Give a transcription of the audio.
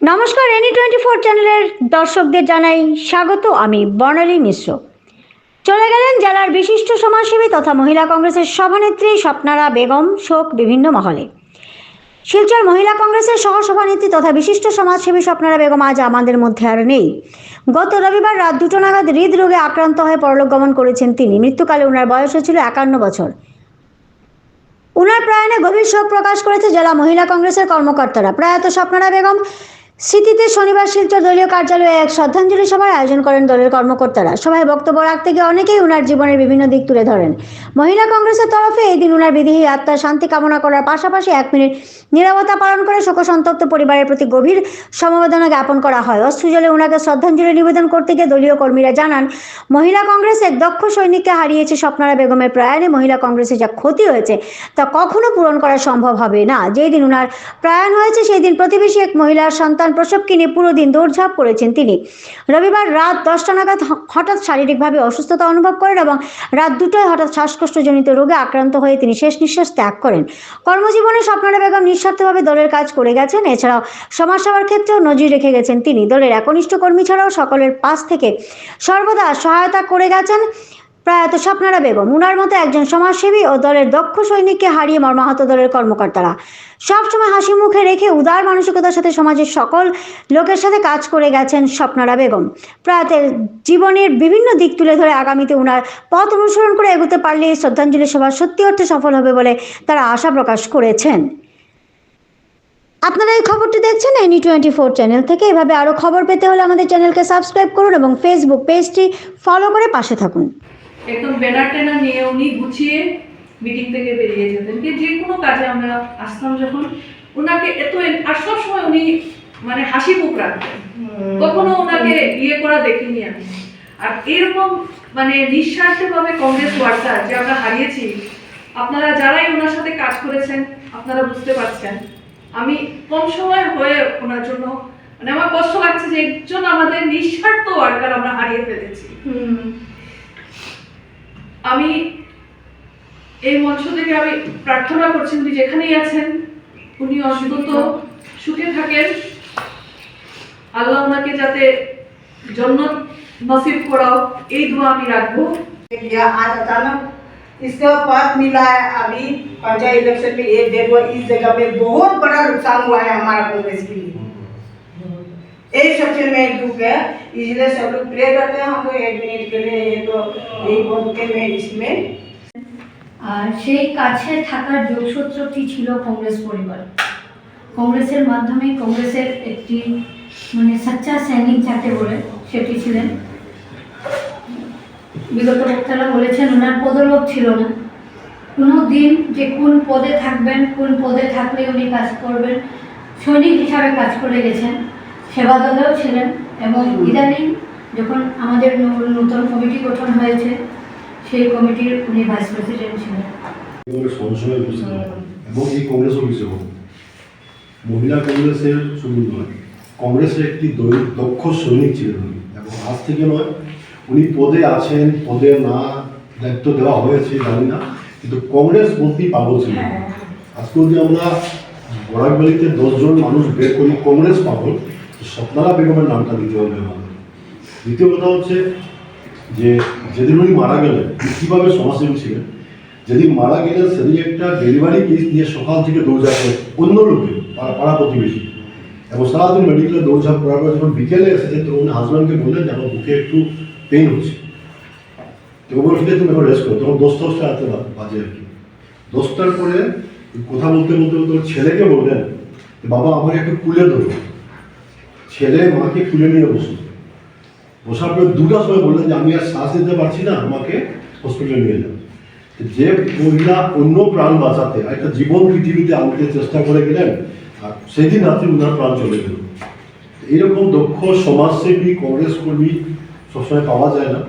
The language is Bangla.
নমস্কার এনি টোয়েন্টি ফোর চ্যানেলের দর্শকদের জানাই স্বাগত আমি বর্ণালী মিশ্র। চলে গেলেন জেলার বিশিষ্ট সমাজসেবী তথা মহিলা কংগ্রেসের সভানেত্রী স্বপ্নারা বেগম শোক বিভিন্ন মহলে। শিলচর মহিলা কংগ্রেসের সহসভানেত্রী তথা বিশিষ্ট সমাজসেবী স্বপ্নারা বেগম আজ আমাদের মধ্যে আর নেই। গত রবিবার রাত দুটো নাগাদ হৃদরোগে আক্রান্ত হয়ে পরলোক গমন করেছেন তিনি। মৃত্যুকালে ওনার বয়স হয়েছিল একান্ন বছর। উনার প্রয়াণে গভীর শোক প্রকাশ করেছে জেলা মহিলা কংগ্রেসের কর্মকর্তারা। প্রয়াত স্বপ্নারা বেগম স্মৃতিতে শনিবার শিলচর দলীয় কার্যালয়ে এক শ্রদ্ধাঞ্জলি সভার আয়োজন করেন দলের কর্মকর্তারা। সভায় বক্তব্য রাখতে গিয়ে অনেকেই উনার জীবনের বিভিন্ন দিক তুলে ধরেন। মহিলা কংগ্রেসের তরফে এই দিন উনার বিদেহী আত্মার শান্তি কামনা করার পাশাপাশি এক মিনিট নিরবতা পালন করে শোকসন্তপ্ত পরিবারের প্রতি গভীর সমবেদনা জ্ঞাপন করা হয়। অশ্রুজলে উনাকে শ্রদ্ধাঞ্জলি নিবেদন করতে গিয়ে দলীয় কর্মীরা জানান, মহিলা কংগ্রেস এক দক্ষ সৈনিককে হারিয়েছে স্বপ্নারা বেগমের প্রয়াণে, মহিলা কংগ্রেসে যা ক্ষতি হয়েছে তা কখনো পূরণ করা সম্ভব হবে না। যেই দিন উনার প্রয়াণ হয়েছে, সেই দিন প্রতিবেশী এক মহিলার সন্তান প্রসবকে নিয়ে পুরো দিন দৌড়ঝাঁপ করেছেন তিনি। রবিবার রাত দশটা নাগাদ হঠাৎ শারীরিকভাবে অসুস্থতা অনুভব করেন এবং রাত দুটোয় হঠাৎ শ্বাসকষ্টজনিত রোগে আক্রান্ত হয়ে তিনি শেষ নিঃশ্বাস ত্যাগ করেন। কর্মজীবনে স্বপ্নারা বেগম নিঃস্বার্থভাবে দলের কাজ করে গেছেন। এছাড়াও সমাজসেবার ক্ষেত্রেও নজির রেখে গেছেন তিনি। দলের একনিষ্ঠ কর্মী ছাড়াও সকলের পাশ থেকে সর্বদা সহায়তা করে গেছেন। প্রয়াত স্বপ্নারা বেগম, উনার মতো একজন সমাজসেবী ও দলের দক্ষ সৈনিককে হারিয়ে মর্মাহত দলের কর্মকর্তারা। সবসময় হাসি মুখে রেখে উদার মানসিকতার সাথে সমাজের সকল লোকের সাথে কাজ করে গেছেন স্বপ্নারা বেগম। প্রয়াতের জীবনের বিভিন্ন দিক তুলে ধরে আগামীতে উনার পথ অনুসরণ করে এগোতে পারলে এই শ্রদ্ধাঞ্জলি সভা সত্যি অর্থে সফল হবে বলে তারা আশা প্রকাশ করেছেন। আপনারা এই খবরটি দেখছেন এনি টোয়েন্টি ফোর চ্যানেল থেকে। এভাবে আরও খবর পেতে হলে আমাদের চ্যানেলকে সাবস্ক্রাইব করুন এবং ফেসবুক পেজটি ফলো করে পাশে থাকুন। একদম ব্যানার ট্যানার নিয়ে উনি গুছিয়ে মিটিং থেকে বেরিয়ে যেতেন। যে কোনো কাজে আমরা আসতাম যখন ওনাকে এত আর সব সময় উনি মানে হাসি মুখ রাখতেন। কখনো ওনাকে ইয়ে করা দেখিনি আমি। আর এরকম মানে নিঃস্বার্থভাবে কংগ্রেস ওয়ার্কার যে আমরা হারিয়েছি আপনারা যারাই ওনার সাথে কাজ করেছেন আপনারা বুঝতে পারছেন। আমি কম সময় হয়ে ওনার জন্য মানে আমার কষ্ট লাগছে যে একজন আমাদের নিঃস্বার্থ ওয়ার্কার আমরা হারিয়ে ফেলেছি। আমি এই মঞ্চ থেকে আমি প্রার্থনা করছি উনি যেখানেই আছেন উনি অন্তত সুখে থাকেন আল্লাহ ওনাকে যাতে জন্নত নসিব করাও এই দোয়া আমি রাখবো किया आज अचानक इसका पद मिला है अभी पंचायत इलेक्शन में एक डेढ़ हुआ इस जगह पे बहुत बड़ा नुकसान हुआ है हमारा कांग्रेस के लिए एक सबसे मेन दुख है इसलिए सब लोग प्रे करते हैं हम लोग एक मिनट के लिए ये तो यही बोल के मैं इसमें আর সেই কাছে থাকার যোগসূত্রটি ছিল কংগ্রেস পরিবার কংগ্রেসের মাধ্যমে কংগ্রেসের একটি মানে সাচ্চা সৈনিক যাকে বলে সেটি ছিলেন বিগত বক্তারা বলেছেন ওনার পদলোভ ছিল না কোনো দিন যে কোন পদে থাকবেন কোন পদে থাকলে উনি কাজ করবেন সৈনিক হিসাবে কাজ করে গেছেন সেবা দলেও ছিলেন এবং ইদানিং যখন আমাদের নতুন কমিটি গঠন হয়েছে সেই কমিটির উনি ভাইস প্রেসিডেন্ট ছিলেন। এবং এই কংগ্রেস হোক মহিলা কংগ্রেসের শুধু নয় কংগ্রেসের একটি দক্ষ সৈনিক ছিলেন উনি এবং আজ থেকে নয় উনি পদে আছেন পদে না দায়িত্ব দেওয়া হয়েছে জানি না কিন্তু কংগ্রেস বলতেই পাগল ছিল আজকে যদি আমরা বরাকবাড়িতে দশজন মানুষ বের করি কংগ্রেস পাগল। তো স্বপ্নারা বেগমের নামটা দিতে হবে। আমাদের দ্বিতীয় কথা হচ্ছে যে, যেদিন উনি মারা গেলেন কীভাবে সমাজসেবী ছিলেন, যেদিন মারা গেলেন, সেদিন একটা ডেলিভারি কেস নিয়ে সকাল থেকে দৌড়ঝাঁপ করে অন্য লোকে, পাড়া প্রতিবেশী। এবং সারাদিন মেডিকেলে দৌড়ঝাঁপ করার পর যখন বিকেলে এসেছে তো উনি হাজব্যান্ডকে বললেন যে, আমার বুকে একটু পেন হচ্ছে। তো ও বলছিল তুমি এখন রেস্ট করো। তখন দশটা দশটা রাতে বাজে আর কি। দশটার পরে কথা বলতে বলতে বলতে ছেলেকে বললেন বাবা, আমাকে একটু কুলে ধরো ছেলে মাকে তুলে নিয়ে বসল বসার পরে দুটার সময় বললেন যে, আমি আর শ্বাস নিতে পারছি না, আমাকে হসপিটালে নিয়ে যান যে মহিলা অন্য প্রাণ বাঁচাতে, একটা জীবন পৃথিবীতে আনতে চেষ্টা করে গেলেন, আর সেদিন রাত্রে উনার প্রাণ চলে গেল। এরকম দক্ষ সমাজসেবী, কংগ্রেস কর্মী সবসময় পাওয়া যায় না।